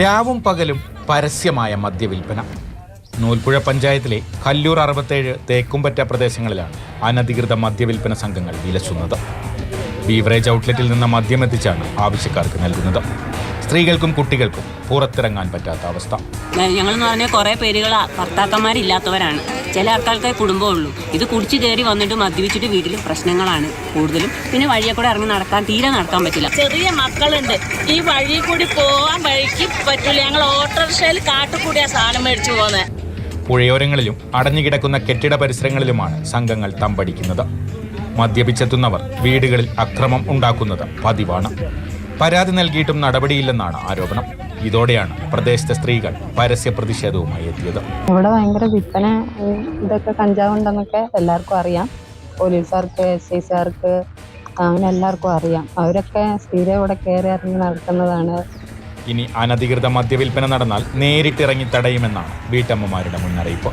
രാവും പകലും പരസ്യമായ മദ്യവിൽപ്പന. നൂൽപ്പുഴ പഞ്ചായത്തിലെ കല്ലൂർ അറുപത്തേഴ് തേക്കുംപറ്റ പ്രദേശങ്ങളിലാണ് അനധികൃത മദ്യവിൽപ്പന സംഘങ്ങൾ വിലസുന്നത്. ബീവറേജ് ഔട്ട്ലെറ്റിൽ നിന്ന് മദ്യം എത്തിച്ചാണ് ആവശ്യക്കാർക്ക് നൽകുന്നത്. സ്ത്രീകൾക്കും കുട്ടികൾക്കും പുറത്തിറങ്ങാൻ പറ്റാത്ത അവസ്ഥ. ഞങ്ങളെന്ന് പറഞ്ഞാൽ കുറേ പേരുകൾ ഭർത്താക്കന്മാരില്ലാത്തവരാണ്. ചില ആൾക്കാർക്ക് കുടുംബമുള്ളൂ. ഇത് കുടിച്ച് കയറി വന്നിട്ട് മദ്യപിച്ചിട്ട് വീട്ടിൽ പ്രശ്നങ്ങളാണ് കൂടുതലും. പിന്നെ വഴിയെ കൂടെ ഇറങ്ങി നടക്കാൻ തീരെ നടക്കാൻ പറ്റില്ല. ചെറിയ മക്കളുണ്ട്. ഈ വഴി കൂടി പോകാൻ വഴിക്ക് പറ്റില്ല ഞങ്ങൾ ഓട്ടോറിക്ഷയിൽ കാട്ടുകൂടിയാ സാധനം മേടിച്ചു പോകുന്നത് പുഴയോരങ്ങളിലും അടഞ്ഞുകിടക്കുന്ന കെട്ടിട പരിസരങ്ങളിലുമാണ് സംഘങ്ങൾ തമ്പടിക്കുന്നത്. മദ്യപിച്ചെത്തുന്നവർ വീടുകളിൽ അക്രമം ഉണ്ടാക്കുന്നത് പതിവാണ്. പരാതി നൽകിയിട്ടും നടപടിയില്ലെന്നാണ് ആരോപണം. ഇതോടെയാണ് പ്രദേശത്തെ സ്ത്രീകൾ പരസ്യ പ്രതിഷേധവുമായി എത്തിയത്. ഇവിടെ ഭയങ്കര വിൽപ്പന ഇതൊക്കെ കഞ്ചാവ് ഉണ്ടെന്നൊക്കെ എല്ലാവർക്കും അറിയാം. പോലീസുകാർക്ക് എസ് ഐ സാർക്ക് അങ്ങനെ എല്ലാവർക്കും അറിയാം. അവരൊക്കെ സ്ഥിരം ഇവിടെ കയറി ഇറങ്ങി നടക്കുന്നതാണ്. ഇനി അനധികൃത മദ്യവിൽപ്പന നടന്നാൽ നേരിട്ടിറങ്ങി തടയുമെന്നാണ് വീട്ടമ്മമാരുടെ മുന്നറിയിപ്പ്.